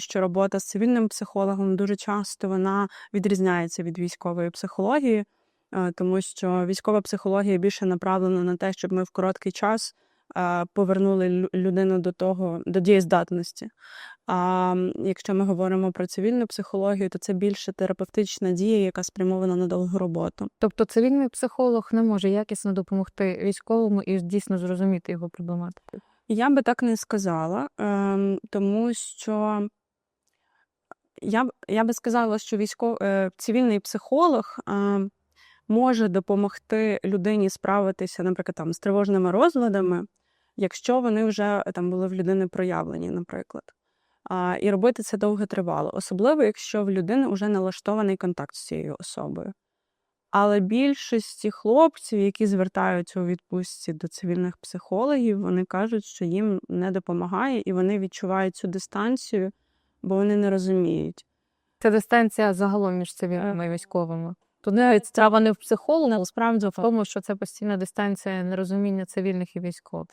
що робота з цивільним психологом дуже часто вона відрізняється від військової психології, е, тому що військова психологія більше направлена на те, щоб ми в короткий час е, повернули людину до того, до дієздатності. А якщо ми говоримо про цивільну психологію, то це більше терапевтична дія, яка спрямована на довгу роботу. Тобто цивільний психолог не може якісно допомогти військовому і дійсно зрозуміти його проблематику. Я би так не сказала, ем, тому що я, б- я би сказала, що військов... е, цивільний психолог е, може допомогти людині справитися, наприклад, там, з тривожними розладами, якщо вони вже е, там були в людини проявлені, наприклад. А, і робити це довго тривало, особливо якщо в людини вже налаштований контакт з цією особою. Але більшості хлопців, які звертаються у відпустці до цивільних психологів, вони кажуть, що їм не допомагає, і вони відчувають цю дистанцію, бо вони не розуміють. Це дистанція загалом між цивільними і військовими. Тут Е, навіть справа не в психологу, насправді в тому, що це постійна дистанція нерозуміння цивільних і військових.